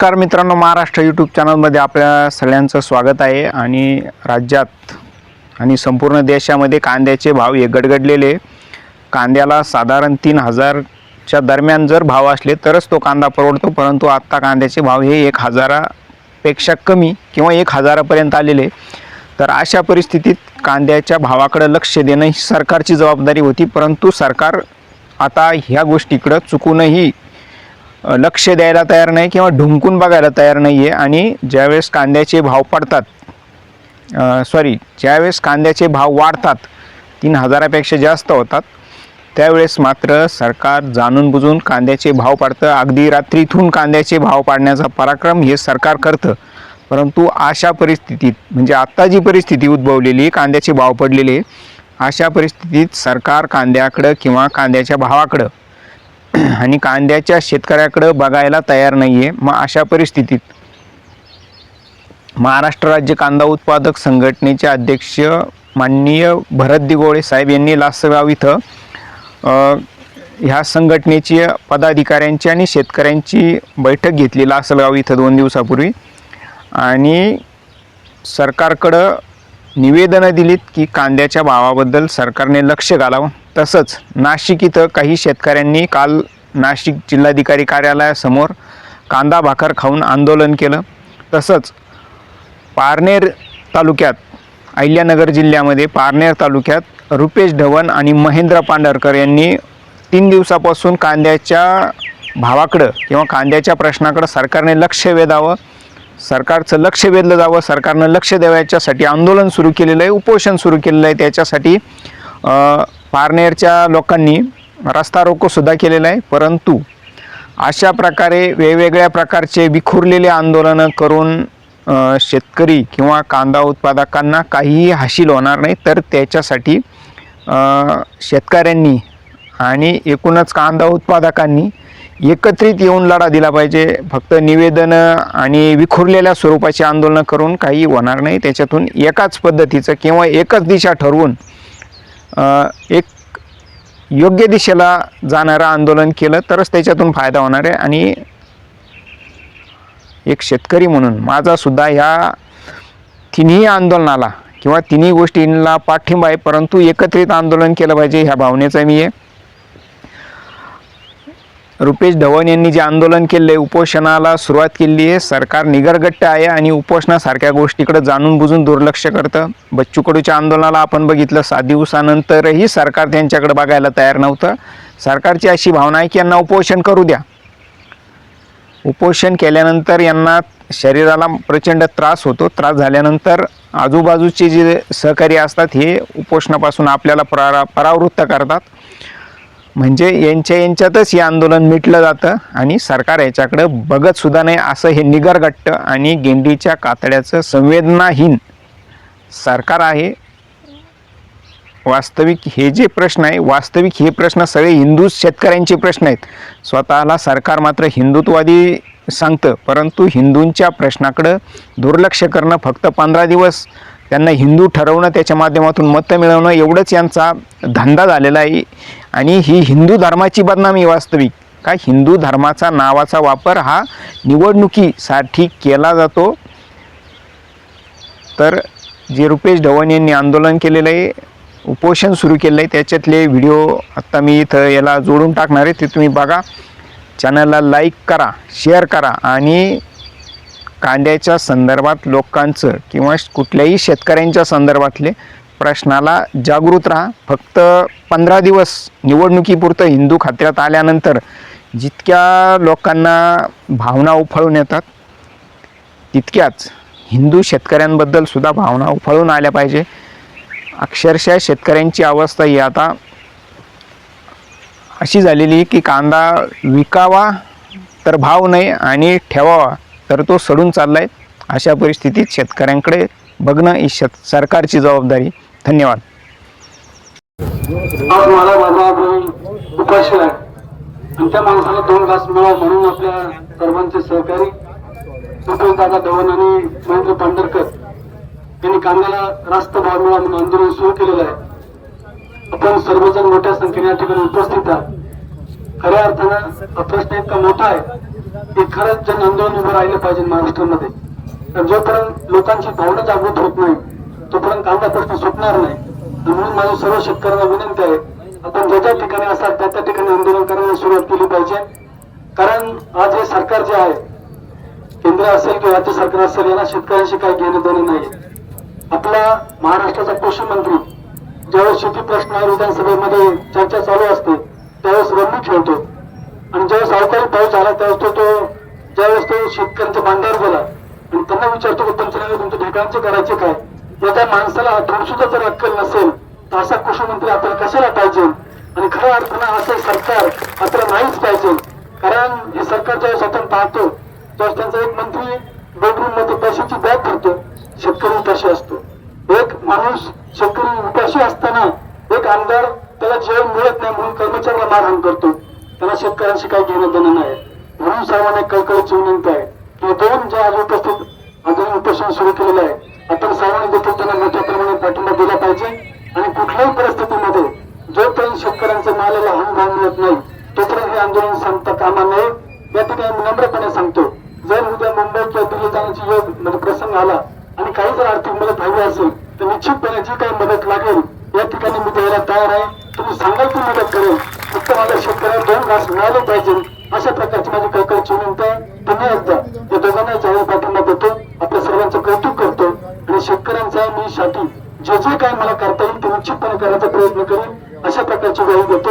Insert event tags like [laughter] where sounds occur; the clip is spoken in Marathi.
नमस्कार मित्रांनो महाराष्ट्र यूट्यूब चॅनलमध्ये आपल्या सगळ्यांचं स्वागत आहे. आणि राज्यात आणि संपूर्ण देशामध्ये कांद्याचे भाव हे गडगडलेले. कांद्याला साधारण तीन हजारच्या दरम्यान जर भाव असले तरच तो कांदा परवडतो परंतु आत्ता कांद्याचे भाव हे एक हजारापेक्षा कमी किंवा एक हजारापर्यंत आलेले. तर अशा परिस्थितीत कांद्याच्या भावाकडे लक्ष देणं ही सरकारची जबाबदारी होती परंतु सरकार आता ह्या गोष्टीकडं चुकूनही लक्ष द्यायला तयार नाही किंवा ढुंकून बघायला तयार नाही आहे आणि ज्यावेळेस कांद्याचे भाव पडतात सॉरी ज्यावेळेस कांद्याचे भाव वाढतात तीन हजारापेक्षा जास्त होतात त्यावेळेस मात्र सरकार जाणून बुजून कांद्याचे भाव पाडतं. अगदी रात्रीतून कांद्याचे भाव पाडण्याचा पराक्रम हे सरकार करतं. परंतु अशा परिस्थितीत म्हणजे आत्ता जी परिस्थिती उद्भवलेली आहे, कांद्याचे भाव पडलेले अशा परिस्थितीत सरकार कांद्याकडं किंवा कांद्याच्या भावाकडं [clears throat] आणि कांद्याच्या शेतकऱ्याकडं बघायला तयार नाही आहे मग अशा परिस्थितीत महाराष्ट्र राज्य कांदा उत्पादक संघटनेचे अध्यक्ष माननीय भरत दिगोळे साहेब यांनी लासगाव इथं ह्या संघटनेची पदाधिकाऱ्यांची आणि शेतकऱ्यांची बैठक घेतली लासलगाव इथं दोन दिवसापूर्वी. आणि सरकारकडं निवेदनं दिलीत की कांद्याच्या भावाबद्दल सरकारने लक्ष घालावं. तसंच नाशिक इथं काही शेतकऱ्यांनी काल नाशिक जिल्हाधिकारी कार्यालयासमोर कांदा भाकर खाऊन आंदोलन केलं. तसंच पारनेर तालुक्यात अहिल्यानगर जिल्ह्यामध्ये पारनेर तालुक्यात रुपेश ढवण आणि महेंद्र पांढरकर यांनी तीन दिवसापासून कांद्याच्या भावाकडं किंवा कांद्याच्या प्रश्नाकडं सरकारने लक्ष वेधावं. सरकारचं लक्ष वेधलं जावं सरकारनं लक्ष द्यावं याच्यासाठी आंदोलन सुरू केलेलं आहे उपोषण सुरू केलेलं आहे त्याच्यासाठी पारनेरच्या लोकांनी रस्ता रोकोसुद्धा केलेला आहे. परंतु अशा प्रकारे वेगवेगळ्या प्रकारचे विखुरलेले आंदोलनं करून शेतकरी किंवा कांदा उत्पादकांना काहीही हाशील होणार नाही तर त्याच्यासाठी शेतकऱ्यांनी आणि एकूणच कांदा उत्पादकांनी एकत्रित येऊन लढा दिला पाहिजे. फक्त निवेदनं आणि विखुरलेल्या स्वरूपाची आंदोलनं करून काही होणार नाही. त्याच्यातून एकाच पद्धतीचं किंवा एकच दिशा ठरवून एक योग्य दिशेला जाणारं आंदोलन केलं तरच त्याच्यातून फायदा होणार आहे. आणि एक शेतकरी म्हणून माझासुद्धा ह्या तिन्ही आंदोलनाला किंवा तिन्ही गोष्टींना पाठिंबा आहे. परंतु एकत्रित आंदोलन केलं पाहिजे ह्या भावनेचा मी आहे. रुपेश धवन यांनी जे आंदोलन केले उपोषणाला सुरुवात केली आहे. सरकार निगरगट्ट आहे आणि उपोषणासारख्या गोष्टीकडे जाणून बुजून दुर्लक्ष करतं. बच्चू कडूच्या आंदोलनाला आपण बघितलं सात दिवसानंतरही सरकार त्यांच्याकडे बघायला तयार नव्हतं. सरकारची अशी भावना आहे की यांना उपोषण करू द्या. उपोषण केल्यानंतर यांना शरीराला प्रचंड त्रास होतो. त्रास झाल्यानंतर आजूबाजूचे जे सहकारी असतात हे उपोषणापासून आपल्याला परा परावृत्त करतात. म्हणजे यांच्या यांच्यातच हे आंदोलन मिटलं जातं आणि सरकार याच्याकडं बघत सुद्धा नाही. असं हे निगरगट्ट आणि गेंडीच्या कातड्याचं संवेदनाहीन सरकार आहे. वास्तविक हे जे प्रश्न आहे वास्तविक हे प्रश्न सगळे हिंदू शेतकऱ्यांचे प्रश्न आहेत. स्वतःला सरकार मात्र हिंदुत्ववादी सांगतं परंतु हिंदूंच्या प्रश्नाकडं दुर्लक्ष करणं फक्त पंधरा दिवस त्यांना हिंदू ठरवणं त्याच्या माध्यमातून मतं मिळवणं एवढंच यांचा धंदा झालेला आहे. आणि ही हिंदू धर्माची बदनामी वास्तविक. का हिंदू धर्माचा नावाचा वापर हा निवडणुकीसाठी केला जातो? तर जे रुपेश धवन यांनी आंदोलन केलेलं आहे उपोषण सुरू केलं आहे त्याच्यातले व्हिडिओ आत्ता मी इथं याला जोडून टाकणार आहे ते तुम्ही बघा. चॅनलला लाईक करा शेअर करा आणि कांद्याच्या संदर्भात लोकांचं किंवा कुठल्याही शेतकऱ्यांच्या संदर्भातले प्रश्नाला जागृत राहा. फक्त पंधरा दिवस निवडणुकीपुरतं हिंदू खात्यात आल्यानंतर जितक्या लोकांना भावना उफाळून येतात तितक्याच हिंदू शेतकऱ्यांबद्दल सुद्धा भावना उफाळून आल्या पाहिजे. अक्षरशः शेतकऱ्यांची अवस्था ही आता अशी झालेली आहे की कांदा विकावा तर भाव नाही आणि ठेवावा तर तो सडून चाललाय. अशा परिस्थितीत शेतकऱ्यांकडे बघणं ही शेत सरकारची जबाबदारी. धन्यवाद. आज मला माझा भाऊ उपाशी आहे. आणि त्या माणसाला दोन घास मिळावं म्हणून आपल्या सर्वांचे सहकारी सुप्रीम दादा धवन आणि महेंद्र पांढरकर यांनी कांद्याला रास्त भाव मिळा म्हणून आंदोलन सुरू केलेलं आहे. आपण सर्वजण मोठ्या संख्येने या ठिकाणी उपस्थित आहात. खऱ्या अर्थानं हा प्रश्न इतका मोठा आहे की खरंच जन आंदोलन उभं राहिलं पाहिजे महाराष्ट्रामध्ये. तर जोपर्यंत लोकांची भावना जागृत होत नाही तोपर्यंत कांदा प्रश्न सुटणार नाही. म्हणून माझी सर्व शेतकऱ्यांना विनंती आहे आपण ज्या ज्या ठिकाणी असाल त्या त्या ठिकाणी आंदोलन करायला सुरुवात केली पाहिजे. कारण आज हे सरकार जे आहे केंद्र असेल किंवा राज्य सरकार असेल यांना शेतकऱ्यांशी काही घेणं देणं नाही. आपला महाराष्ट्राचा कृषी मंत्री ज्यावेळेस शेती प्रश्न विधानसभेमध्ये चर्चा चालू असते त्यावेळेस रम्मी ठेवतो. आणि ज्यावेळेस अवकाळी पाऊस झाला त्यावेळेस तो तो ज्यावेळेस तो शेतकऱ्यांच्या बांधावर गेला आणि त्यांना विचारतो की तुमच्या तुमच्या ठिकाणचे करायचे काय? या त्या माणसाला थोडीसुद्धा जर अक्कल नसेल तर असा कृषी मंत्री आपल्याला कशाला पाहिजे? आणि खऱ्या अर्थानं असं सरकार आपल्याला नाहीच पाहिजे. कारण हे सरकार ज्यावेळेस आपण पाहतो त्यावेळेस त्यांचा एक मंत्री बेडरूममध्ये पैशाची बॅग भरतो. शेतकरी उपाशी असतो. एक माणूस शेतकरी उपाशी असताना एक आमदार त्याला जेवण मिळत नाही म्हणून कर्मचाऱ्याला मारहाण करतो. त्याला शेतकऱ्यांशी काही घेणं देणं नाही. म्हणून सर्वांना कळकळीची विनंती आहे. की दोन ज्या आज उपस्थित आंदोलन उपोषण सुरू केलेलं आहे आपण सर्वांनी देखील त्यांना मोठ्या प्रमाणात पाठिंबा दिला पाहिजे. आणि कुठल्याही परिस्थितीमध्ये जोपर्यंत शेतकऱ्यांच्या मालाला हमी भाव मिळत नाही तोपर्यंत हे आंदोलन संपता कामा नये. या ठिकाणी नम्रपणे सांगतो जर उद्या मुंबई किंवा दिल्ली जाण्याची योग म्हणजे प्रसंग आला आणि काही जर आर्थिक मदत हवी असेल तर निश्चितपणे जी काही मदत लागेल या ठिकाणी मी द्यायला तयार आहे. तुम्ही सांगाल ती मदत करेल. फक्त माझ्या शेतकऱ्याला दोन घास मिळाले पाहिजे अशा प्रकारची माझी कळकळची विनंती आहे. पुन्हा एकदा या दोघांना जाहीर पाठिंबा जे जे काय मला करता येईल ते निश्चितपणे करायचा प्रयत्न करेन. अशा प्रकारची ग्वाही देतो